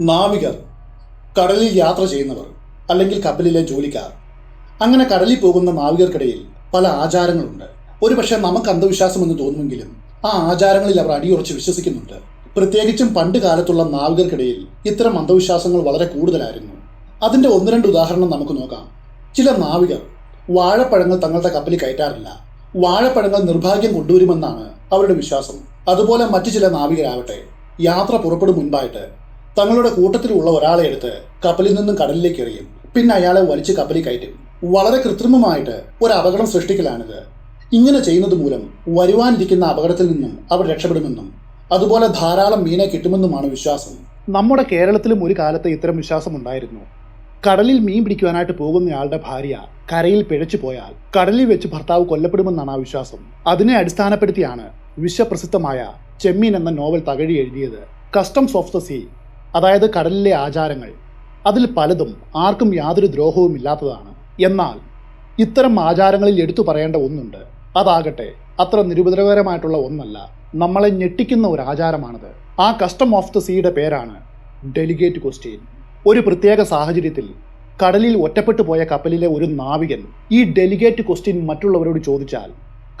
നാവികർ കടലിൽ യാത്ര ചെയ്യുന്നവർ അല്ലെങ്കിൽ കപ്പലിലെ ജോലിക്കാർ. അങ്ങനെ കടലിൽ പോകുന്ന നാവികർക്കിടയിൽ പല ആചാരങ്ങളുണ്ട്. ഒരുപക്ഷെ നമുക്ക് അന്ധവിശ്വാസമെന്ന് തോന്നുമെങ്കിലും ആ ആചാരങ്ങളിൽ അവർ അടിയുറച്ച് വിശ്വസിക്കുന്നുണ്ട്. പ്രത്യേകിച്ചും പണ്ട് കാലത്തുള്ള നാവികർക്കിടയിൽ ഇത്തരം അന്ധവിശ്വാസങ്ങൾ വളരെ കൂടുതലായിരുന്നു. അതിന്റെ ഒന്ന് രണ്ട് ഉദാഹരണം നമുക്ക് നോക്കാം. ചില നാവികർ വാഴപ്പഴങ്ങൾ തങ്ങളുടെ കപ്പലിൽ കയറ്റാറില്ല. വാഴപ്പഴങ്ങൾ നിർഭാഗ്യം കൊണ്ടുവരുമെന്നാണ് അവരുടെ വിശ്വാസം. അതുപോലെ മറ്റു ചില നാവികരാവട്ടെ യാത്ര പുറപ്പെടും മുൻപായിട്ട് തങ്ങളുടെ കൂട്ടത്തിലുള്ള ഒരാളെ എടുത്ത് കപ്പലിൽ നിന്നും കടലിലേക്ക് എറിയും. പിന്നെ അയാളെ വലിച്ച് കപ്പലിൽ കയറ്റും. വളരെ കൃത്രിമമായിട്ട് ഒരു അപകടം സൃഷ്ടിക്കലാണിത്. ഇങ്ങനെ ചെയ്യുന്നത് മൂലം വരുവാനിരിക്കുന്ന അപകടത്തിൽ നിന്നും അവർ രക്ഷപ്പെടുമെന്നും അതുപോലെ ധാരാളം മീനെ കിട്ടുമെന്നുമാണ് വിശ്വാസം. നമ്മുടെ കേരളത്തിലും ഒരു കാലത്ത് ഇത്തരം വിശ്വാസം ഉണ്ടായിരുന്നു. കടലിൽ മീൻ പിടിക്കുവാനായിട്ട് പോകുന്നയാളുടെ ഭാര്യ കരയിൽ പിഴച്ചു പോയാൽ കടലിൽ വെച്ച് ഭർത്താവ് കൊല്ലപ്പെടുമെന്നാണ് ആ വിശ്വാസം. അതിനെ അടിസ്ഥാനപ്പെടുത്തിയാണ് വിശ്വപ്രസിദ്ധമായ ചെമ്മീൻ എന്ന നോവൽ തകഴി എഴുതിയത് കസ്റ്റംസ് ഓഫ് ദ സീ അതായത് കടലിലെ ആചാരങ്ങൾ. അതിൽ പലതും ആർക്കും യാതൊരു ദ്രോഹവും ഇല്ലാത്തതാണ്. എന്നാൽ ഇത്തരം ആചാരങ്ങളിൽ എടുത്തു പറയേണ്ട ഒന്നുണ്ട്. അതാകട്ടെ അത്ര നിരുപദ്രവകരമായിട്ടുള്ള ഒന്നല്ല. നമ്മളെ ഞെട്ടിക്കുന്ന ഒരു ആചാരമാണത്. ആ കസ്റ്റം ഓഫ് ദ സീയുടെ പേരാണ് ഡെലിഗേറ്റ് ക്വസ്റ്റ്യൻ ഒരു പ്രത്യേക സാഹചര്യത്തിൽ കടലിൽ ഒറ്റപ്പെട്ടു പോയ കപ്പലിലെ ഒരു നാവികൻ ഈ ഡെലിഗേറ്റ് ക്വസ്റ്റ്യൻ മറ്റുള്ളവരോട് ചോദിച്ചാൽ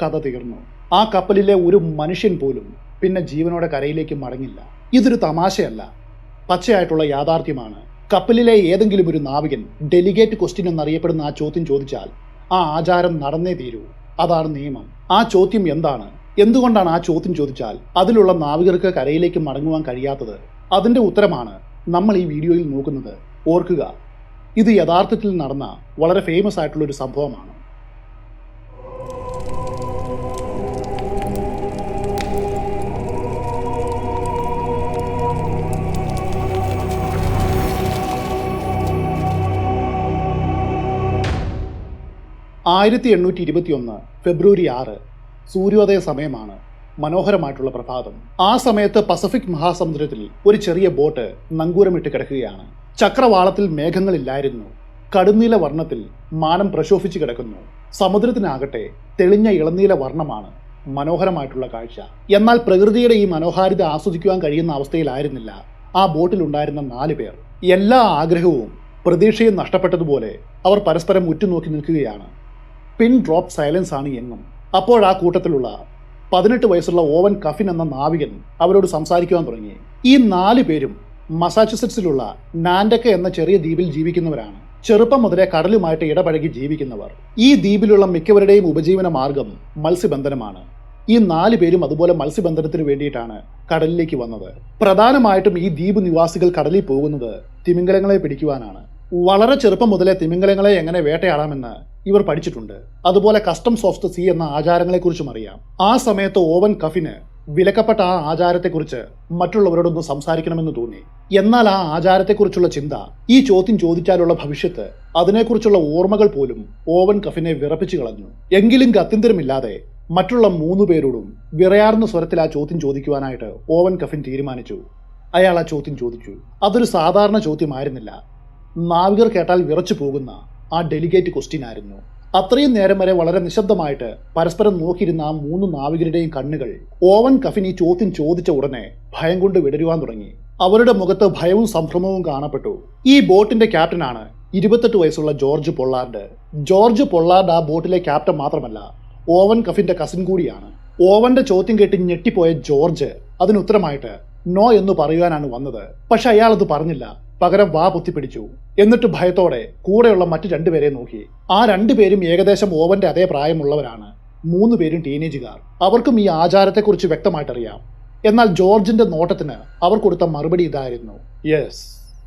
കഥ തീർന്നു. ആ കപ്പലിലെ ഒരു മനുഷ്യൻ പോലും പിന്നെ ജീവനോടെ കരയിലേക്ക് മടങ്ങില്ല. ഇതൊരു തമാശയല്ല. പച്ചയായിട്ടുള്ള യാഥാർത്ഥ്യമാണ്. കപ്പലിലെ ഏതെങ്കിലും ഒരു നാവികൻ ഡെലിഗേറ്റ് ക്വസ്റ്റ്യൻ എന്നറിയപ്പെടുന്ന ആ ചോദ്യം ചോദിച്ചാൽ ആ ആചാരം നടന്നേ തീരൂ. അതാണ് നിയമം. ആ ചോദ്യം എന്താണ്? എന്തുകൊണ്ടാണ് ആ ചോദ്യം ചോദിച്ചാൽ അതിലുള്ള നാവികർക്ക് കരയിലേക്ക് മടങ്ങുവാൻ കഴിയാത്തത്? അതിന്റെ ഉത്തരമാണ് നമ്മൾ ഈ വീഡിയോയിൽ നോക്കുന്നത്. ഓർക്കുക ഇത് യഥാർത്ഥത്തിൽ നടന്ന വളരെ ഫേമസ് ആയിട്ടുള്ള ഒരു സംഭവമാണ്. ആയിരത്തി എണ്ണൂറ്റി ഇരുപത്തിയൊന്ന് ഫെബ്രുവരി ആറ് സൂര്യോദയ സമയമാണ് മനോഹരമായിട്ടുള്ള പ്രഭാതം. ആ സമയത്ത് പസഫിക് മഹാസമുദ്രത്തിൽ ഒരു ചെറിയ ബോട്ട് നങ്കൂരമിട്ട് കിടക്കുകയാണ്. ചക്രവാളത്തിൽ മേഘങ്ങളില്ലായിരുന്നു. കടുന്നീല വർണത്തിൽ മാനം പ്രശോഭിച്ചു കിടക്കുന്നു. സമുദ്രത്തിനാകട്ടെ തെളിഞ്ഞ ഇളനീല വർണമാണ് മനോഹരമായിട്ടുള്ള കാഴ്ച. എന്നാൽ പ്രകൃതിയുടെ ഈ മനോഹാരിത ആസ്വദിക്കുവാൻ കഴിയുന്ന അവസ്ഥയിലായിരുന്നില്ല. ആ ബോട്ടിലുണ്ടായിരുന്ന നാല് പേർ. എല്ലാ ആഗ്രഹവും പ്രതീക്ഷയും നഷ്ടപ്പെട്ടതുപോലെ അവർ പരസ്പരം ഉറ്റുനോക്കി നിൽക്കുകയാണ്. പിൻ ഡ്രോപ്പ് സൈലൻസ് ആണ് എന്നും. അപ്പോൾ ആ കൂട്ടത്തിലുള്ള പതിനെട്ട് വയസ്സുള്ള ഓവൻ കഫിൻ എന്ന നാവികൻ അവരോട് സംസാരിക്കുവാൻ തുടങ്ങി. ഈ നാല് പേരും മസാച്ചുസെറ്റ്സിലുള്ള നാൻഡക്ക എന്ന ചെറിയ ദ്വീപിൽ ജീവിക്കുന്നവരാണ്. ചെറുപ്പം മുതലേ കടലുമായിട്ട് ഇടപഴകി ജീവിക്കുന്നവർ. ഈ ദ്വീപിലുള്ള മിക്കവരുടെയും ഉപജീവന മാർഗം മത്സ്യബന്ധനമാണ്. ഈ നാല് പേരും അതുപോലെ മത്സ്യബന്ധനത്തിന് വേണ്ടിയിട്ടാണ് കടലിലേക്ക് വന്നത്. പ്രധാനമായിട്ടും ഈ ദ്വീപ് നിവാസികൾ കടലിൽ പോകുന്നത് തിമിംഗലങ്ങളെ പിടിക്കുവാനാണ്. വളരെ ചെറുപ്പം മുതലേ തിമിംഗലങ്ങളെ എങ്ങനെ വേട്ടയാടാമെന്ന് ഇവർ പഠിച്ചിട്ടുണ്ട്. അതുപോലെ കസ്റ്റംസ് ഓഫ് ദ സീ എന്ന ആചാരങ്ങളെക്കുറിച്ചും അറിയാം. ആ സമയത്ത് ഓവൻ കഫിന് വിലക്കപ്പെട്ട ആ ആചാരത്തെക്കുറിച്ച് മറ്റുള്ളവരോടൊന്ന് സംസാരിക്കണമെന്ന് തോന്നി. എന്നാൽ ആ ആചാരത്തെക്കുറിച്ചുള്ള ചിന്ത ഈ ചോദ്യം ചോദിച്ചാലുള്ള ഭവിഷ്യത്ത് അതിനെക്കുറിച്ചുള്ള ഓർമ്മകൾ പോലും ഓവൻ കഫിനെ വിറപ്പിച്ചു കളഞ്ഞു. എങ്കിലും ഗത്യന്തരമില്ലാതെ മറ്റുള്ള മൂന്ന് പേരോടും വിറയാർന്ന സ്വരത്തിൽ ആ ചോദ്യം ചോദിക്കുവാനായിട്ട് ഓവൻ കഫിൻ തീരുമാനിച്ചു. അയാൾ ആ ചോദ്യം ചോദിച്ചു. അതൊരു സാധാരണ ചോദ്യമായിരുന്നില്ല. നാവികർ കേട്ടാൽ വിറച്ചു പോകുന്ന ആ ഡെലിഗേറ്റ് ക്വസ്റ്റ്യൻ ആയിരുന്നു. അത്രയും നേരം വരെ വളരെ നിശബ്ദമായിട്ട് പരസ്പരം നോക്കിയിരുന്ന ആ മൂന്ന് നാവികരുടെയും കണ്ണുകൾ ഓവൻ കഫിനി ചോദ്യം ചോദിച്ച ഉടനെ ഭയം കൊണ്ട് വിടരുവാൻ തുടങ്ങി. അവരുടെ മുഖത്ത് ഭയവും സംഭ്രമവും കാണപ്പെട്ടു. ഈ ബോട്ടിന്റെ ക്യാപ്റ്റനാണ് ഇരുപത്തെട്ട് വയസ്സുള്ള ജോർജ് പൊള്ളാർഡ്. ജോർജ് പൊള്ളാർഡ് ആ ബോട്ടിലെ ക്യാപ്റ്റൻ മാത്രമല്ല ഓവൻ കഫിന്റെ കസിൻ കൂടിയാണ്. ഓവന്റെ ചോദ്യം കേട്ട് ഞെട്ടിപ്പോയ ജോർജ് അതിന് ഉത്തരമായിട്ട് നോ എന്ന് പറയുവാനാണ് വന്നത്. പക്ഷെ അയാൾ അത് പറഞ്ഞില്ല. പകരം വാ പൊത്തിപ്പിടിച്ചു എന്നിട്ട് ഭയത്തോടെ കൂടെയുള്ള മറ്റു രണ്ടുപേരെ നോക്കി. ആ രണ്ടുപേരും ഏകദേശം ഓവന്റെ അതേ പ്രായമുള്ളവരാണ്. മൂന്ന് പേരും ടീനേജുകാർ. അവർക്കും ഈ ആചാരത്തെക്കുറിച്ച് വ്യക്തമായിട്ടറിയാം. എന്നാൽ ജോർജിന്റെ നോട്ടത്തിന് അവർ കൊടുത്ത മറുപടി ഇതായിരുന്നു. യെസ്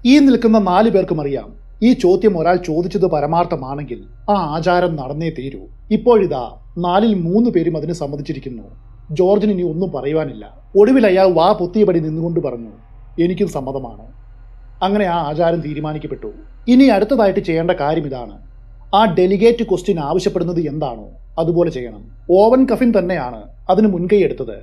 ഈ നിൽക്കുന്ന നാലു പേർക്കും അറിയാം. ഈ ചോദ്യം ഒരാൾ ചോദിച്ചത് പരമാർത്ഥമാണെങ്കിൽ ആ ആചാരം നടന്നേ തീരൂ. ഇപ്പോഴിതാ നാലിൽ മൂന്ന് പേരും അതിന് സമ്മതിച്ചിരിക്കുന്നു. ജോർജിന് ഇനി ഒന്നും പറയുവാനില്ല. ഒടുവിൽ അയാൾ വാ പൊത്തിയപടി നിന്നുകൊണ്ട് പറഞ്ഞു. എനിക്കും സമ്മതമാണ്. അങ്ങനെ ആ ആചാരം തീരുമാനിക്കപ്പെട്ടു. ഇനി അടുത്തതായിട്ട് ചെയ്യേണ്ട കാര്യം ഇതാണ്. ആ ഡെലിഗേറ്റ് ക്വസ്റ്റ്യൻ ആവശ്യപ്പെടുന്നത് എന്താണോ അതുപോലെ ചെയ്യണം. ഓവൻ കഫിൻ തന്നെയാണ് അതിന് മുൻകൈ എടുത്തത്.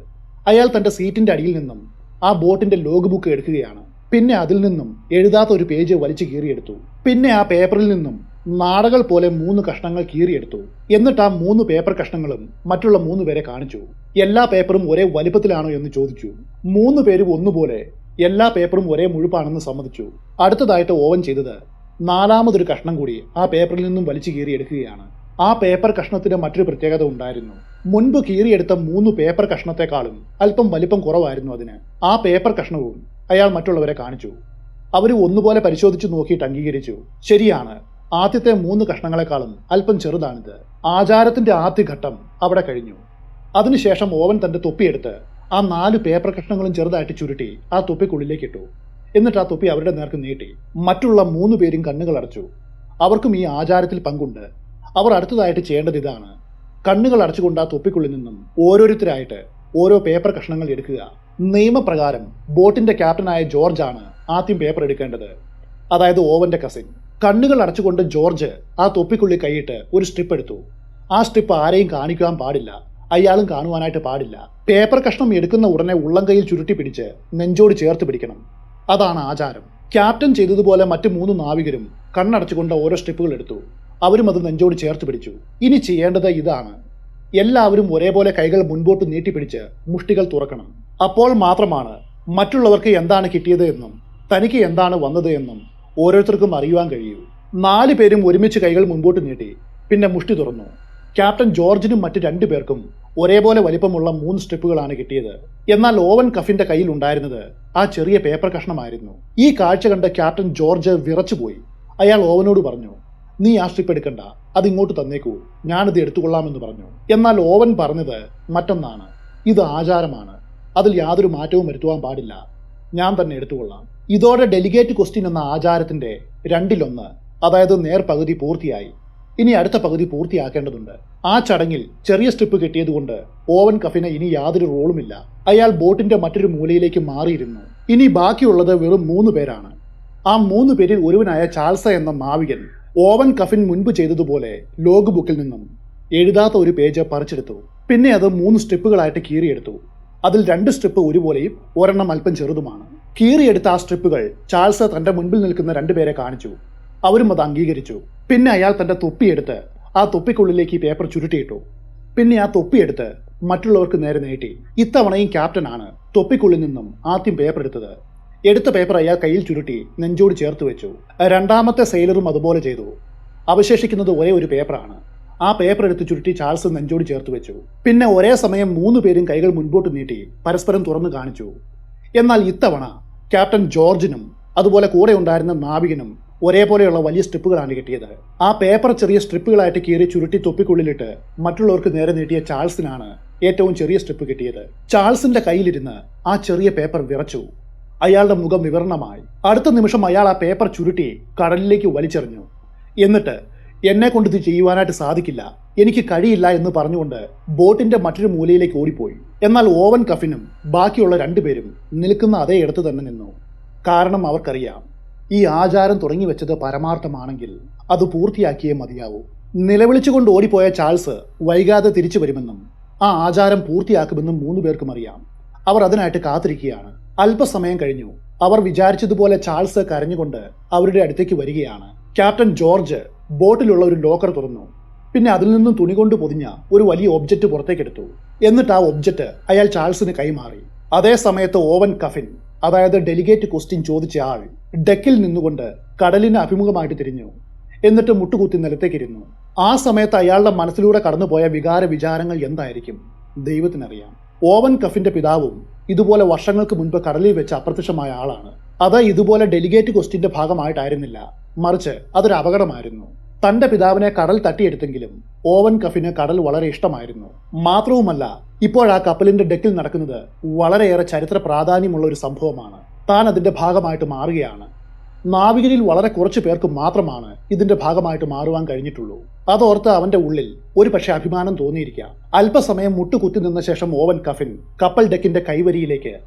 അയാൾ തന്റെ സീറ്റിന്റെ അടിയിൽ നിന്നും ആ ബോട്ടിന്റെ ലോഗ് ബുക്ക് എടുക്കുകയാണ്. പിന്നെ അതിൽ നിന്നും എഴുതാത്ത ഒരു പേജ് വലിച്ചു കീറിയെടുത്തു. പിന്നെ ആ പേപ്പറിൽ നിന്നും നാടകൾ പോലെ മൂന്ന് കഷ്ണങ്ങൾ കീറിയെടുത്തു. എന്നിട്ട് ആ മൂന്ന് പേപ്പർ കഷ്ണങ്ങളും മറ്റുള്ള മൂന്ന് പേരെ കാണിച്ചു. എല്ലാ പേപ്പറും ഒരേ വലിപ്പത്തിലാണോ എന്ന് ചോദിച്ചു. മൂന്ന് പേരും ഒന്നുപോലെ എല്ലാ പേപ്പറും ഒരേ മുഴുപ്പാണെന്ന് സമ്മതിച്ചു. അടുത്തതായിട്ട് ഓവൻ ചെയ്തത് നാലാമതൊരു കഷ്ണം കൂടി ആ പേപ്പറിൽ നിന്നും വലിച്ചു കീറിയെടുക്കുകയാണ് ആ പേപ്പർ കഷ്ണത്തിന് മറ്റൊരു പ്രത്യേകത ഉണ്ടായിരുന്നു. മുൻപ് കീറിയെടുത്ത മൂന്ന് പേപ്പർ കഷ്ണത്തെക്കാളും അല്പം വലിപ്പം കുറവായിരുന്നു അതിന്. ആ പേപ്പർ കഷ്ണവും അയാൾ മറ്റുള്ളവരെ കാണിച്ചു. അവർ ഒന്നുപോലെ പരിശോധിച്ചു നോക്കിയിട്ട് അംഗീകരിച്ചു. ശരിയാണ് ആദ്യത്തെ മൂന്ന് കഷ്ണങ്ങളെക്കാളും അല്പം ചെറുതാണിത്. ആചാരത്തിന്റെ ആദ്യഘട്ടം അവിടെ കഴിഞ്ഞു. അതിനുശേഷം ഓവൻ തന്റെ തൊപ്പിയെടുത്ത് ആ നാല് പേപ്പർ കഷ്ണങ്ങളും ചെറുതായിട്ട് ചുരുട്ടി ആ തൊപ്പിക്കുള്ളിലേക്ക് ഇട്ടു. എന്നിട്ട് ആ തൊപ്പി അവരുടെ നേർക്ക് നീട്ടി. മറ്റുള്ള മൂന്ന് പേരും കണ്ണുകൾ അടച്ചു. അവർക്കും ഈ ആചാരത്തിൽ പങ്കുണ്ട്. അവർ അടുത്തതായിട്ട് ചെയ്യേണ്ടത് ഇതാണ്. കണ്ണുകൾ അടച്ചുകൊണ്ട് ആ തൊപ്പിക്കുള്ളിൽ നിന്നും ഓരോരുത്തരായിട്ട് ഓരോ പേപ്പർ കഷ്ണങ്ങൾ എടുക്കുക. നിയമപ്രകാരം ബോട്ടിന്റെ ക്യാപ്റ്റനായ ജോർജ് ആണ് ആദ്യം പേപ്പർ എടുക്കേണ്ടത്. അതായത് ഓവന്റെ കസിൻ. കണ്ണുകൾ അടച്ചുകൊണ്ട് ജോർജ് ആ തൊപ്പിക്കുള്ളിൽ കൈയിട്ട് ഒരു സ്ട്രിപ്പ് എടുത്തു. ആ സ്ട്രിപ്പ് ആരെയും കാണിക്കാൻ പാടില്ല. അയാളും കാണുവാനായിട്ട് പാടില്ല. പേപ്പർ കഷ്ണം എടുക്കുന്ന ഉടനെ ഉള്ളം കയ്യിൽ ചുരുട്ടി പിടിച്ച് നെഞ്ചോട് ചേർത്ത് പിടിക്കണം. അതാണ് ആചാരം. ക്യാപ്റ്റൻ ചെയ്തതുപോലെ മറ്റു മൂന്ന് നാവികരും കണ്ണടച്ചുകൊണ്ട് ഓരോ സ്ട്രിപ്പുകൾ എടുത്തു. അവരും അത് നെഞ്ചോട് ചേർത്ത് പിടിച്ചു. ഇനി ചെയ്യേണ്ടത് ഇതാണ്. എല്ലാവരും ഒരേപോലെ കൈകൾ മുൻപോട്ട് നീട്ടിപ്പിടിച്ച് മുഷ്ടികൾ തുറക്കണം. അപ്പോൾ മാത്രമാണ് മറ്റുള്ളവർക്ക് എന്താണ് കിട്ടിയത് എന്നും തനിക്ക് എന്താണ് വന്നത് എന്നും ഓരോരുത്തർക്കും അറിയുവാൻ കഴിയൂ. നാല് പേരും ഒരുമിച്ച് കൈകൾ മുൻപോട്ട് നീട്ടി പിന്നെ മുഷ്ടി തുറന്നു. ക്യാപ്റ്റൻ ജോർജിനും മറ്റു രണ്ടു പേർക്കും ഒരേപോലെ വലിപ്പമുള്ള മൂന്ന് സ്ട്രിപ്പുകളാണ് കിട്ടിയത്. എന്നാൽ ഓവൻ കഫിന്റെ കയ്യിൽ ഉണ്ടായിരുന്നത് ആ ചെറിയ പേപ്പർ കഷ്ണമായിരുന്നു. ഈ കാഴ്ച കണ്ട ക്യാപ്റ്റൻ ജോർജ് വിറച്ചുപോയി. അയാൾ ഓവനോട് പറഞ്ഞു നീ ആ സ്ട്രിപ്പ് എടുക്കണ്ട. അത് ഇങ്ങോട്ട് തന്നേക്കൂ. ഞാനിത് എടുത്തുകൊള്ളാമെന്ന് പറഞ്ഞു. എന്നാൽ ഓവൻ പറഞ്ഞത് മറ്റൊന്നാണ്. ഇത് ആചാരമാണ്. അതിൽ യാതൊരു മാറ്റവും വരുത്തുവാൻ പാടില്ല. ഞാൻ തന്നെ എടുത്തുകൊള്ളാം. ഇതോടെ ഡെലിഗേറ്റ് ക്വസ്റ്റ്യൻ എന്ന ആചാരത്തിന്റെ രണ്ടിലൊന്ന് അതായത് നേർപകുതി പൂർത്തിയായി. ഇനി അടുത്ത പകുതി പൂർത്തിയാക്കേണ്ടതുണ്ട്. ആ ചടങ്ങിൽ ചെറിയ സ്ട്രിപ്പ് കിട്ടിയതുകൊണ്ട് ഓവൻ കഫിന് ഇനി യാതൊരു റോളുമില്ല. അയാൾ ബോട്ടിന്റെ മറ്റൊരു മൂലയിലേക്ക് മാറിയിരുന്നു. ഇനി ബാക്കിയുള്ളത് വെറും മൂന്ന് പേരാണ്. ആ മൂന്ന് പേരിൽ ഒരുവനായ ചാൾസ എന്ന നാവികൻ ഓവൻ കഫിൻ മുൻപ് ചെയ്തതുപോലെ ലോഗ് ബുക്കിൽ നിന്നും എഴുതാത്ത ഒരു പേജ് പറിച്ചെടുത്തു. പിന്നെ അത് മൂന്ന് സ്ട്രിപ്പുകളായിട്ട് കീറിയെടുത്തു. അതിൽ രണ്ട് സ്ട്രിപ്പ് ഒരുപോലെയും ഒരെണ്ണം അല്പം ചെറുതുമാണ്. കീറിയെടുത്ത ആ സ്ട്രിപ്പുകൾ ചാൾസ് തന്റെ മുൻപിൽ നിൽക്കുന്ന രണ്ടുപേരെ കാണിച്ചു. അവരും അത് അംഗീകരിച്ചു. പിന്നെ അയാൾ തന്റെ തൊപ്പിയെടുത്ത് ആ തൊപ്പിക്കുള്ളിലേക്ക് ഈ പേപ്പർ ചുരുട്ടിയിട്ടു. പിന്നെ ആ തൊപ്പിയെടുത്ത് മറ്റുള്ളവർക്ക് നേരെ നീട്ടി. ഇത്തവണയും ക്യാപ്റ്റനാണ് തൊപ്പിക്കുള്ളിൽ നിന്നും ആദ്യം പേപ്പർ എടുത്തത്. എടുത്ത പേപ്പർ അയാൾ കയ്യിൽ ചുരുട്ടി നെഞ്ചോട് ചേർത്ത് വെച്ചു. രണ്ടാമത്തെ സെയിലറും അതുപോലെ ചെയ്തു. അവശേഷിക്കുന്നത് ഒരേ ഒരു പേപ്പറാണ് ആ പേപ്പർ എടുത്ത് ചുരുട്ടി ചാൾസ് നെഞ്ചോട് ചേർത്ത് വെച്ചു. പിന്നെ ഒരേ സമയം മൂന്ന് പേരും കൈകൾ മുൻപോട്ട് നീട്ടി പരസ്പരം തുറന്നു കാണിച്ചു. എന്നാൽ ഇത്തവണ ക്യാപ്റ്റൻ ജോർജിനും അതുപോലെ കൂടെ ഉണ്ടായിരുന്ന നാവികനും ഒരേപോലെയുള്ള വലിയ സ്ട്രിപ്പുകളാണ് കിട്ടിയത്. ആ പേപ്പർ ചെറിയ സ്ട്രിപ്പുകളായിട്ട് കീറി ചുരുട്ടി തൊപ്പിക്കുള്ളിലിട്ട് മറ്റുള്ളവർക്ക് നേരെ നീട്ടിയ ചാൾസിനാണ് ഏറ്റവും ചെറിയ സ്ട്രിപ്പ് കിട്ടിയത്. ചാൾസിന്റെ കയ്യിലിരുന്ന് ആ ചെറിയ പേപ്പർ വിറച്ചു. അയാളുടെ മുഖം വിവരണമായി. അടുത്ത നിമിഷം അയാൾ ആ പേപ്പർ ചുരുട്ടി കടലിലേക്ക് വലിച്ചെറിഞ്ഞു. എന്നിട്ട് എന്നെ കൊണ്ട് ഇത് ചെയ്യുവാനായിട്ട് സാധിക്കില്ല. എനിക്ക് കഴിയില്ല എന്ന് പറഞ്ഞുകൊണ്ട് ബോട്ടിന്റെ മറ്റൊരു മൂലയിലേക്ക് ഓടിപ്പോയി. എന്നാൽ ഓവൻ കഫിനും ബാക്കിയുള്ള രണ്ടുപേരും നിൽക്കുന്ന അതേ ഇടത്ത് തന്നെ നിന്നു. കാരണം അവർക്കറിയാം ഈ ആചാരം തുടങ്ങി വെച്ചത് പരമാർത്ഥമാണെങ്കിൽ അത് പൂർത്തിയാക്കിയേ മതിയാവൂ. നിലവിളിച്ചുകൊണ്ട് ഓടിപ്പോയ ചാൾസ് വൈകാതെ തിരിച്ചു വരുമെന്നും ആ ആചാരം പൂർത്തിയാക്കുമെന്നും മൂന്നു പേർക്കും അറിയാം. അവർ അതിനായിട്ട് കാത്തിരിക്കുകയാണ്. അല്പസമയം കഴിഞ്ഞു. അവർ വിചാരിച്ചതുപോലെ ചാൾസ് കരഞ്ഞുകൊണ്ട് അവരുടെ അടുത്തേക്ക് വരികയാണ്. ക്യാപ്റ്റൻ ജോർജ് ബോട്ടിലുള്ള ഒരു ലോക്കർ തുറന്നു. പിന്നെ അതിൽ നിന്നും തുണി കൊണ്ട് പൊതിഞ്ഞ ഒരു വലിയ ഒബ്ജക്റ്റ് പുറത്തേക്കെടുത്തു. എന്നിട്ട് ആ ഒബ്ജക്റ്റ് അയാൾ ചാൾസിന് കൈമാറി. അതേ സമയത്ത് ഓവൻ കഫിൻ അതായത് ഡെലിഗേറ്റ് ക്വസ്റ്റ്യൻ ചോദിച്ച ആൾ ഡെക്കിൽ നിന്നുകൊണ്ട് കടലിന് അഭിമുഖമായിട്ട് തിരിഞ്ഞു. എന്നിട്ട് മുട്ടുകുത്തി നിലത്തേക്കിരുന്നു. ആ സമയത്ത് അയാളുടെ മനസ്സിലൂടെ കടന്നുപോയ വികാര വിചാരങ്ങൾ എന്തായിരിക്കും? ദൈവത്തിനറിയാം. ഓവൻ കഫിന്റെ പിതാവും ഇതുപോലെ വർഷങ്ങൾക്ക് മുൻപ് കടലിൽ വെച്ച് അപ്രത്യക്ഷമായ ആളാണ്. അത് ഇതുപോലെ ഡെലിഗേറ്റ് ക്വസ്റ്റിന്റെ ഭാഗമായിട്ടായിരുന്നില്ല. മറിച്ച് അതൊരു അപകടമായിരുന്നു. തന്റെ പിതാവിനെ കടൽ തട്ടിയെടുത്തെങ്കിലും ഓവൻ കഫിന് കടൽ വളരെ ഇഷ്ടമായിരുന്നു. മാത്രവുമല്ല ഇപ്പോഴാ കപ്പലിന്റെ ഡെക്കിൽ നടക്കുന്നത് വളരെയേറെ ചരിത്ര പ്രാധാന്യമുള്ള ഒരു സംഭവമാണ്. താൻ അതിന്റെ ഭാഗമായിട്ട് മാറുകയാണ്. നാവികരിൽ വളരെ കുറച്ചു പേർക്ക് മാത്രമാണ് ഇതിന്റെ ഭാഗമായിട്ട് മാറുവാൻ കഴിഞ്ഞിട്ടുള്ളൂ. അതോർത്ത് അവന്റെ ഉള്ളിൽ ഒരു പക്ഷേ അഭിമാനം തോന്നിയിരിക്കാം. അല്പസമയം മുട്ടുകുത്തി നിന്ന ശേഷം ഓവൻ കഫിൻ കപ്പൽ ഡെക്കിന്റെ കൈവരിയിലേക്ക്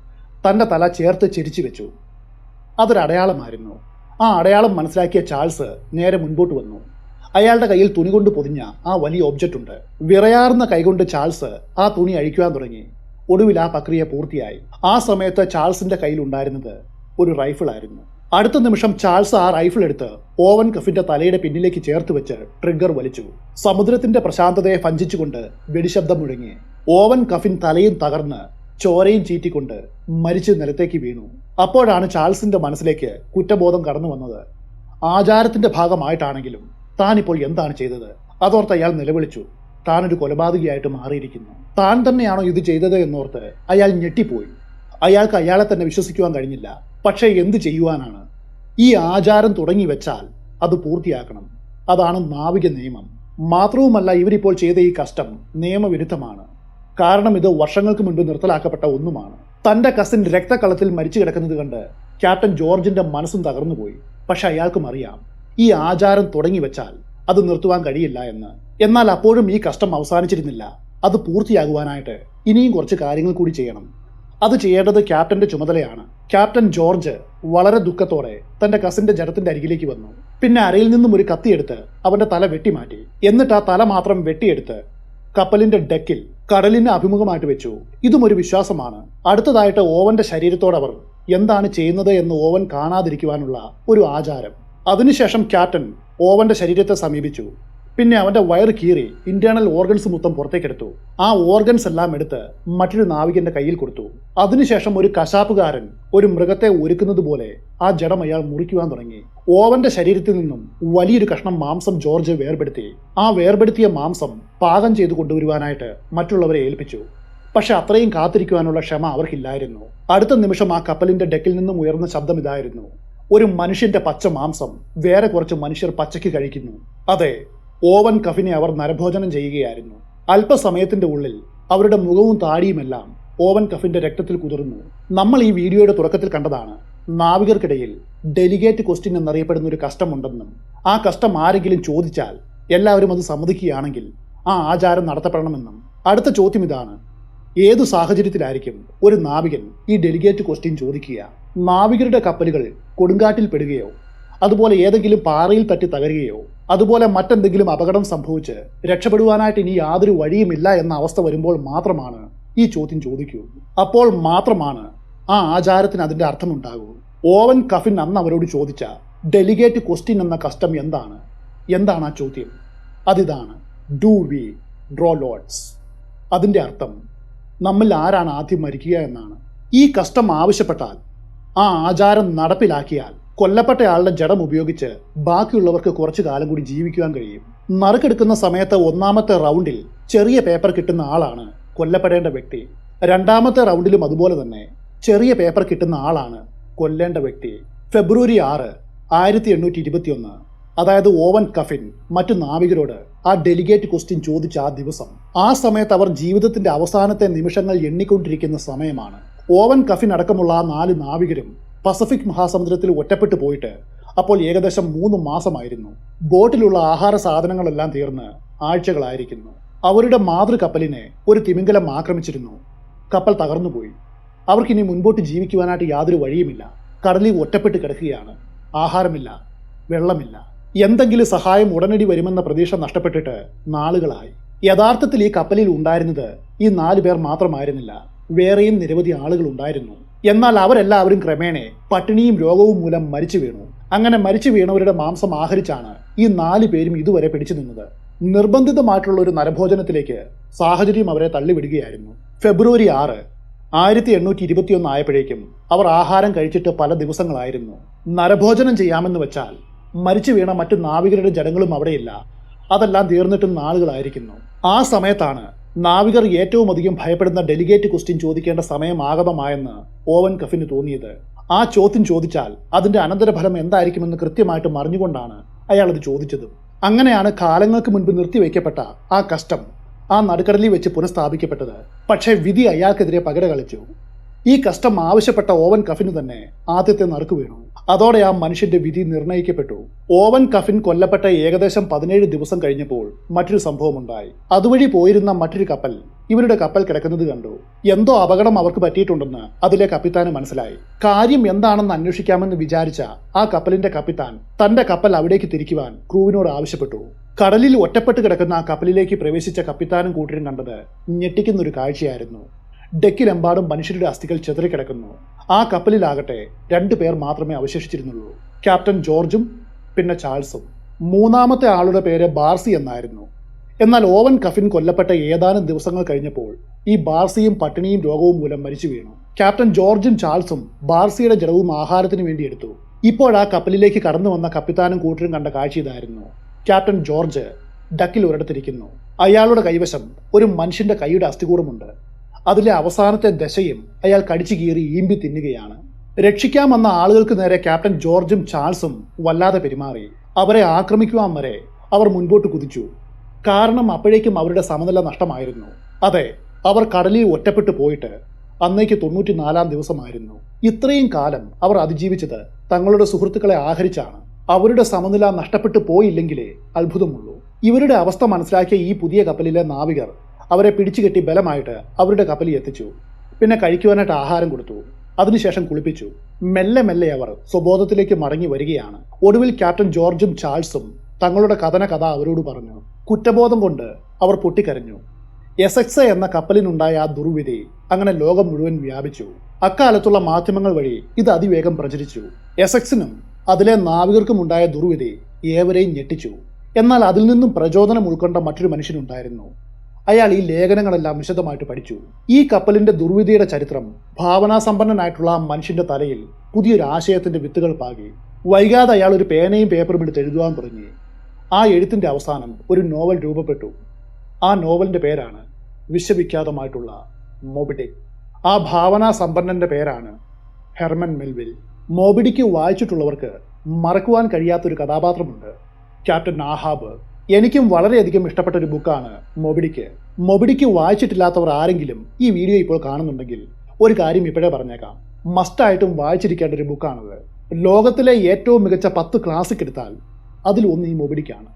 തന്റെ തല ചേർത്ത് ചിരിച്ചു വെച്ചു. അതൊരടയാളമായിരുന്നു. ആ അടയാളം മനസ്സിലാക്കിയ ചാൾസ് നേരെ മുൻപോട്ട് വന്നു. അയാളുടെ കയ്യിൽ തുണി കൊണ്ട് പൊതിഞ്ഞ ആ വലിയ ഒബ്ജക്റ്റ് ഉണ്ട്. വിറയാർന്ന കൈകൊണ്ട് ചാൾസ് ആ തുണി അഴിക്കുവാൻ തുടങ്ങി. ഒടുവിൽ ആ പ്രക്രിയ പൂർത്തിയായി. ആ സമയത്ത് ചാൾസിന്റെ കയ്യിൽ ഉണ്ടായിരുന്നത് ഒരു റൈഫിൾ ആയിരുന്നു. അടുത്ത നിമിഷം ചാൾസ് ആ റൈഫിൾ എടുത്ത് ഓവൻ കഫിന്റെ തലയുടെ പിന്നിലേക്ക് ചേർത്ത് വെച്ച് ട്രിഗർ വലിച്ചു. സമുദ്രത്തിന്റെ പ്രശാന്തതയെ ഭഞ്ചിച്ചുകൊണ്ട് വെടിശബ്ദം മുഴങ്ങി. ഓവൻ കഫിൻ തലയും തകർന്ന് ചോരയും ചീറ്റിക്കൊണ്ട് മരിച്ച് നിലത്തേക്ക് വീണു. അപ്പോഴാണ് ചാൾസിന്റെ മനസ്സിലേക്ക് കുറ്റബോധം കടന്നു വന്നത്. ആചാരത്തിന്റെ ഭാഗമായിട്ടാണെങ്കിലും താൻ ഇപ്പോൾ എന്താണ് ചെയ്തത്? അതോർത്ത് അയാൾ നിലവിളിച്ചു. താനൊരു കൊലപാതകയായിട്ട് മാറിയിരിക്കുന്നു. താൻ തന്നെയാണോ ഇത് ചെയ്തത് എന്നോർത്ത് അയാൾ ഞെട്ടിപ്പോയി. അയാൾക്ക് അയാളെ തന്നെ വിശ്വസിക്കുവാൻ കഴിഞ്ഞില്ല. പക്ഷേ എന്ത് ചെയ്യുവാനാണ്? ഈ ആചാരം തുടങ്ങി വെച്ചാൽ അത് പൂർത്തിയാക്കണം. അതാണ് നാവിക നിയമം. മാത്രവുമല്ല ഇവരിപ്പോൾ ചെയ്ത ഈ കഷ്ടം നിയമവിരുദ്ധമാണ്. കാരണം ഇത് വർഷങ്ങൾക്ക് മുൻപ് നിർത്തലാക്കപ്പെട്ട ഒന്നുമാണ്. തന്റെ കസിൻ രക്തക്കളത്തിൽ മരിച്ചു കിടക്കുന്നത് കണ്ട് ക്യാപ്റ്റൻ ജോർജിന്റെ മനസ്സും തകർന്നുപോയി. പക്ഷെ അയാൾക്കും അറിയാം ഈ ആചാരം തുടങ്ങി വെച്ചാൽ അത് നിർത്തുവാൻ കഴിയില്ല എന്ന്. എന്നാൽ അപ്പോഴും ഈ കഷ്ടം അവസാനിച്ചിരുന്നില്ല. അത് പൂർത്തിയാകുവാനായിട്ട് ഇനിയും കുറച്ച് കാര്യങ്ങൾ കൂടി ചെയ്യണം. അത് ചെയ്യേണ്ടത് ക്യാപ്റ്റന്റെ ചുമതലയാണ്. ക്യാപ്റ്റൻ ജോർജ് വളരെ ദുഃഖത്തോടെ തന്റെ കസിന്റെ ജടത്തിന്റെ അരികിലേക്ക് വന്നു. പിന്നെ അരയിൽ നിന്നും ഒരു കത്തിയെടുത്ത് അവന്റെ തല വെട്ടിമാറ്റി. എന്നിട്ട് ആ തല മാത്രം വെട്ടിയെടുത്ത് കപ്പലിന്റെ ഡെക്കിൽ കടലിന് അഭിമുഖമായിട്ട് വെച്ചു. ഇതും ഒരു വിശ്വാസമാണ്. അടുത്തതായിട്ട് ഓവന്റെ ശരീരത്തോടവർ എന്താണ് ചെയ്യുന്നത് എന്ന് ഓവൻ കാണാതിരിക്കുവാനുള്ള ഒരു ആചാരം. അതിനുശേഷം ക്യാപ്റ്റൻ ഓവന്റെ ശരീരത്തെ സമീപിച്ചു. പിന്നെ അവന്റെ വയറ് കീറി ഇന്റേണൽ ഓർഗൻസ് മൊത്തം പുറത്തേക്കെടുത്തു ആ ഓർഗൻസ് എല്ലാം എടുത്ത് മറ്റൊരു നാവികന്റെ കയ്യിൽ കൊടുത്തു. അതിനുശേഷം ഒരു കശാപ്പുകാരൻ ഒരു മൃഗത്തെ ഒരുക്കുന്നത് പോലെ ആ ജഡം അയാൾ മുറിക്കുവാൻ തുടങ്ങി. ഓവന്റെ ശരീരത്തിൽ നിന്നും വലിയൊരു കഷ്ണം മാംസം ജോർജ് വേർപെടുത്തി. ആ വേർപെടുത്തിയ മാംസം പാകം ചെയ്തു കൊണ്ടുവരുവാനായിട്ട് മറ്റുള്ളവരെ ഏൽപ്പിച്ചു. പക്ഷെ അത്രയും കാത്തിരിക്കുവാനുള്ള ക്ഷമ അവർക്കില്ലായിരുന്നു. അടുത്ത നിമിഷം ആ കപ്പലിന്റെ ഡെക്കിൽ നിന്നും ഉയർന്ന ശബ്ദം ഇതായിരുന്നു. ഒരു മനുഷ്യന്റെ പച്ച മാംസം വേറെ കുറച്ച് മനുഷ്യർ പച്ചയ്ക്ക് കഴിക്കുന്നു. അതെ ഓവൻ കഫിനെ അവർ നരഭോജനം ചെയ്യുകയായിരുന്നു. അല്പസമയത്തിന്റെ ഉള്ളിൽ അവരുടെ മുഖവും താടിയുമെല്ലാം ഓവൻ കഫിന്റെ രക്തത്തിൽ കുതിർന്നു. നമ്മൾ ഈ വീഡിയോയുടെ തുടക്കത്തിൽ കണ്ടതാണ്. നാവികർക്കിടയിൽ ഡെലിഗേറ്റ് ക്വസ്റ്റ്യൻ എന്നറിയപ്പെടുന്ന ഒരു കഷ്ടമുണ്ടെന്നും ആ കഷ്ടം ആരെങ്കിലും ചോദിച്ചാൽ എല്ലാവരും അത് സമ്മതിക്കുകയാണെങ്കിൽ ആ ആചാരം നടത്തപ്പെടണമെന്നും. അടുത്ത ചോദ്യം ഇതാണ്. ഏതു സാഹചര്യത്തിലായിരിക്കും ഒരു നാവികൻ ഈ ഡെലിഗേറ്റ് ക്വസ്റ്റ്യൻ ചോദിക്കുക? നാവികരുടെ കപ്പലുകൾ കൊടുങ്കാറ്റിൽ പെടുകയോ അതുപോലെ ഏതെങ്കിലും പാറയിൽ തട്ടി തകരുകയോ അതുപോലെ മറ്റെന്തെങ്കിലും അപകടം സംഭവിച്ച് രക്ഷപ്പെടുവാനായിട്ട് ഇനി യാതൊരു വഴിയുമില്ല എന്ന അവസ്ഥ വരുമ്പോൾ മാത്രമാണ് ഈ ചോദ്യം ചോദിക്കൂ അപ്പോൾ മാത്രമാണ് ആ ആചാരത്തിന് അതിന്റെ അർത്ഥമുണ്ടാകൂ ഓവൻ കഫിൻ അന്ന് അവരോട് ചോദിച്ച ഡെലിഗേറ്റ് ക്വസ്റ്റ്യൻ എന്ന കസ്റ്റം എന്താണ്? എന്താണ് ആ ചോദ്യം? അതിതാണ് ഡു വി ഡ്രോ ലോഡ്സ്? അതിന്റെ അർത്ഥം നമ്മൾ ആരാണ് ആദ്യം മരിക്കുക എന്നാണ്. ഈ കസ്റ്റം ആവശ്യപ്പെട്ടാൽ ആ ആചാരം നടപ്പിലാക്കിയാൽ കൊല്ലപ്പെട്ടയാളുടെ ജഡം ഉപയോഗിച്ച് ബാക്കിയുള്ളവർക്ക് കുറച്ചു കാലം കൂടി ജീവിക്കുവാൻ കഴിയും. നറുക്കെടുക്കുന്ന സമയത്ത് ഒന്നാമത്തെ റൗണ്ടിൽ ചെറിയ പേപ്പർ കിട്ടുന്ന ആളാണ് കൊല്ലപ്പെടേണ്ട വ്യക്തി. രണ്ടാമത്തെ റൗണ്ടിലും അതുപോലെ തന്നെ ചെറിയ പേപ്പർ കിട്ടുന്ന ആളാണ് കൊല്ലേണ്ട വ്യക്തി. ഫെബ്രുവരി ആറ് ആയിരത്തി എണ്ണൂറ്റി ഇരുപത്തിയൊന്ന് അതായത് ഓവൻ കഫിൻ മറ്റു നാവികരോട് ആ ഡെലിഗേറ്റ് ക്വസ്റ്റ്യൻ ചോദിച്ച ആ ദിവസം. ആ സമയത്ത് അവർ ജീവിതത്തിന്റെ അവസാനത്തെ നിമിഷങ്ങൾ എണ്ണിക്കൊണ്ടിരിക്കുന്ന സമയമാണ്. ഓവൻ കഫിൻ അടക്കമുള്ള ആ നാല് നാവികരും പസഫിക് മഹാസമുദ്രത്തിൽ ഒറ്റപ്പെട്ടു പോയിട്ട് അപ്പോൾ ഏകദേശം മൂന്ന് മാസമായിരുന്നു. ബോട്ടിലുള്ള ആഹാര സാധനങ്ങളെല്ലാം തീർന്ന് ആഴ്ചകളായിരിക്കുന്നു. അവരുടെ മാതൃകപ്പലിനെ ഒരു തിമിംഗലം ആക്രമിച്ചിരുന്നു. കപ്പൽ തകർന്നുപോയി. അവർക്കിനി മുൻപോട്ട് ജീവിക്കുവാനായിട്ട് യാതൊരു വഴിയുമില്ല. കടലിൽ ഒറ്റപ്പെട്ട് കിടക്കുകയാണ്. ആഹാരമില്ല വെള്ളമില്ല. എന്തെങ്കിലും സഹായം ഉടനടി വരുമെന്ന പ്രതീക്ഷ നഷ്ടപ്പെട്ടിട്ട് നാളുകളായി. യഥാർത്ഥത്തിൽ ഈ കപ്പലിൽ ഉണ്ടായിരുന്നത് ഈ നാലു പേർ മാത്രമായിരുന്നില്ല. വേറെയും നിരവധി ആളുകൾ ഉണ്ടായിരുന്നു എന്നാൽ അവരെല്ലാവരും ക്രമേണ പട്ടിണിയും രോഗവും മൂലം മരിച്ചു വീണു. അങ്ങനെ മരിച്ചു വീണവരുടെ മാംസം ആഹരിച്ചാണ് ഈ നാലു പേരും ഇതുവരെ പിടിച്ചു നിന്നത്. നിർബന്ധിതമായിട്ടുള്ള ഒരു നരഭോജനത്തിലേക്ക് സാഹചര്യം അവരെ തള്ളിവിടുകയായിരുന്നു. ഫെബ്രുവരി ആറ് ആയിരത്തി എണ്ണൂറ്റി ഇരുപത്തിയൊന്ന് ആയപ്പോഴേക്കും അവർ ആഹാരം കഴിച്ചിട്ട് പല ദിവസങ്ങളായിരുന്നു. നരഭോജനം ചെയ്യാമെന്ന് വെച്ചാൽ മരിച്ചു വീണ മറ്റു നാവികരുടെ ജനങ്ങളും അവിടെയില്ല. അതെല്ലാം തീർന്നിട്ടും നാളുകളായിരിക്കുന്നു. ആ സമയത്താണ് നാവികർ ഏറ്റവും അധികം ഭയപ്പെടുന്ന ഡെലിഗേറ്റ് ക്വസ്റ്റ്യൻ ചോദിക്കേണ്ട സമയം ആഗതമായെന്ന് ഓവൻ കഫിന് തോന്നിയത്. ആ ചോദ്യം ചോദിച്ചാൽ അതിന്റെ അനന്തരഫലം എന്തായിരിക്കുമെന്ന് കൃത്യമായിട്ട് അറിഞ്ഞുകൊണ്ടാണ് അയാൾ അത് ചോദിച്ചത്. അങ്ങനെയാണ് കാലങ്ങൾക്ക് മുൻപ് നിർത്തിവെക്കപ്പെട്ട ആ കഷ്ടം ആ നടുക്കടലിൽ വെച്ച് പുനഃസ്ഥാപിക്കപ്പെട്ടത്. പക്ഷേ വിധി അയാൾക്കെതിരെ പകര കളിച്ചു. ഈ കഷ്ടം ആവശ്യപ്പെട്ട ഓവൻ കഫിന് തന്നെ ആദ്യത്തെ നറുക്ക് വീണു. അതോടെ ആ മനുഷ്യന്റെ വിധി നിർണയിക്കപ്പെട്ടു. ഓവൻ കഫിൻ കൊല്ലപ്പെട്ട ഏകദേശം പതിനേഴ് ദിവസം കഴിഞ്ഞപ്പോൾ മറ്റൊരു സംഭവം ഉണ്ടായി അതുവഴി പോയിരുന്ന മറ്റൊരു കപ്പൽ ഇവരുടെ കപ്പൽ കിടക്കുന്നത് കണ്ടു. എന്തോ അപകടം അവർക്ക് പറ്റിയിട്ടുണ്ടെന്ന് അതിലെ കപ്പിത്താന് മനസ്സിലായി. കാര്യം എന്താണെന്ന് അന്വേഷിക്കാമെന്ന് വിചാരിച്ച ആ കപ്പലിന്റെ കപ്പിത്താൻ തന്റെ കപ്പൽ അവിടേക്ക് തിരിക്കുവാൻ ക്രൂവിനോട് ആവശ്യപ്പെട്ടു. കടലിൽ ഒറ്റപ്പെട്ട് കിടക്കുന്ന ആ കപ്പലിലേക്ക് പ്രവേശിച്ച കപ്പിത്താനും കൂട്ടരും കണ്ടത് ഞെട്ടിക്കുന്ന ഒരു കാഴ്ചയായിരുന്നു. ഡെക്കിലെമ്പാടും മനുഷ്യരുടെ അസ്ഥികൾ ചെതറിക്കിടക്കുന്നു. ആ കപ്പലിലാകട്ടെ രണ്ടു പേർ മാത്രമേ അവശേഷിച്ചിരുന്നുള്ളൂ. ക്യാപ്റ്റൻ ജോർജും പിന്നെ ചാൾസും. മൂന്നാമത്തെ ആളുടെ പേര് ബാർസി എന്നായിരുന്നു. എന്നാൽ ഓവൻ കഫിൻ കൊല്ലപ്പെട്ട ഏതാനും ദിവസങ്ങൾ കഴിഞ്ഞപ്പോൾ ഈ ബാർസിയും പട്ടിണിയും രോഗവും മൂലം മരിച്ചു വീണു. ക്യാപ്റ്റൻ ജോർജും ചാൾസും ബാർസിയുടെ ജലവും ആഹാരത്തിന് വേണ്ടി എടുത്തു. ഇപ്പോൾ ആ കപ്പലിലേക്ക് കടന്നു വന്ന കപ്പിത്താനും കൂട്ടരും കണ്ട കാഴ്ച ഇതായിരുന്നു. ക്യാപ്റ്റൻ ജോർജ് ഡക്കിൽ ഒരിടത്തിരിക്കുന്നു. അയാളുടെ കൈവശം ഒരു മനുഷ്യന്റെ കൈയുടെ അസ്ഥികൂടമുണ്ട്. അതിലെ അവസാനത്തെ ദശയും അയാൾ കടിച്ചു കീറി ഈമ്പി തിന്നുകയാണ്. രക്ഷിക്കാമെന്ന ആളുകൾക്ക് നേരെ ക്യാപ്റ്റൻ ജോർജും ചാൾസും വല്ലാതെ പെരുമാറി. അവരെ ആക്രമിക്കുവാൻ വരെ അവർ മുൻപോട്ട് കുതിച്ചു. കാരണം അപ്പോഴേക്കും അവരുടെ സമനില നഷ്ടമായിരുന്നു. അതെ അവർ കടലിൽ ഒറ്റപ്പെട്ടു പോയിട്ട് അന്നേക്ക് തൊണ്ണൂറ്റിനാലാം ദിവസമായിരുന്നു. ഇത്രയും കാലം അവർ അതിജീവിച്ചത് തങ്ങളുടെ സുഹൃത്തുക്കളെ ആഹരിച്ചാണ്. അവരുടെ സമനില നഷ്ടപ്പെട്ടു പോയില്ലെങ്കിലേ അത്ഭുതമുള്ളൂ. ഇവരുടെ അവസ്ഥ മനസ്സിലാക്കിയ ഈ പുതിയ കപ്പലിലെ നാവികർ അവരെ പിടിച്ചുകെട്ടി ബലമായിട്ട് അവരുടെ കപ്പലിൽ എത്തിച്ചു. പിന്നെ കഴിക്കുവാനായിട്ട് ആഹാരം കൊടുത്തു. അതിനുശേഷം കുളിപ്പിച്ചു. മെല്ലെ മെല്ലെ അവർ സ്വബോധത്തിലേക്ക് മടങ്ങി വരികയാണ്. ഒടുവിൽ ക്യാപ്റ്റൻ ജോർജും ചാൾസും തങ്ങളുടെ കഥന കഥ അവരോട് പറഞ്ഞു. കുറ്റബോധം കൊണ്ട് അവർ പൊട്ടിക്കരഞ്ഞു. എസെക്സ് എന്ന കപ്പലിനുണ്ടായ ആ ദുർവിധി അങ്ങനെ ലോകം മുഴുവൻ വ്യാപിച്ചു. അക്കാലത്തുള്ള മാധ്യമങ്ങൾ വഴി ഇത് അതിവേഗം പ്രചരിച്ചു. എസെക്സിനും അതിലെ നാവികർക്കും ഉണ്ടായ ദുർവിധി ഏവരെയും ഞെട്ടിച്ചു. എന്നാൽ അതിൽ നിന്നും പ്രചോദനം ഉൾക്കൊണ്ട മറ്റൊരു മനുഷ്യനുണ്ടായിരുന്നു. അയാൾ ഈ ലേഖനങ്ങളെല്ലാം വിശദമായിട്ട് പഠിച്ചു. ഈ കപ്പലിന്റെ ദുർവിധിയുടെ ചരിത്രം ഭാവനാസമ്പന്നനായിട്ടുള്ള ആ മനുഷ്യന്റെ തലയിൽ പുതിയൊരു ആശയത്തിന്റെ വിത്തുകൾ പാകി. വൈകാതെ അയാൾ ഒരു പേനയും പേപ്പറും എടുത്ത് എഴുതുവാൻ തുടങ്ങി. ആ എഴുത്തിന്റെ അവസാനം ഒരു നോവൽ രൂപപ്പെട്ടു. ആ നോവലിന്റെ പേരാണ് വിശ്വവിഖ്യാതമായിട്ടുള്ള മോബിഡിക് ആ ഭാവനാ സമ്പന്നന്റെ പേരാണ് ഹെർമൻ മെൽവിൽ. മോബിഡിക്ക് വായിച്ചിട്ടുള്ളവർക്ക് മറക്കുവാൻ കഴിയാത്തൊരു കഥാപാത്രമുണ്ട്. ക്യാപ്റ്റൻ ആഹാബ് എനിക്കും വളരെയധികം ഇഷ്ടപ്പെട്ട ഒരു ബുക്കാണ് മൊബിഡിക്ക് മൊബിഡിക്ക് വായിച്ചിട്ടില്ലാത്തവർ ആരെങ്കിലും ഈ വീഡിയോ ഇപ്പോൾ കാണുന്നുണ്ടെങ്കിൽ ഒരു കാര്യം ഇപ്പോഴേ പറഞ്ഞേക്കാം. മസ്റ്റായിട്ടും വായിച്ചിരിക്കേണ്ട ഒരു ബുക്കാണത്. ലോകത്തിലെ ഏറ്റവും മികച്ച പത്ത് ക്ലാസിക് എടുത്താൽ അതിൽ ഒന്ന് ഈ മൊബിഡിക്കാണ്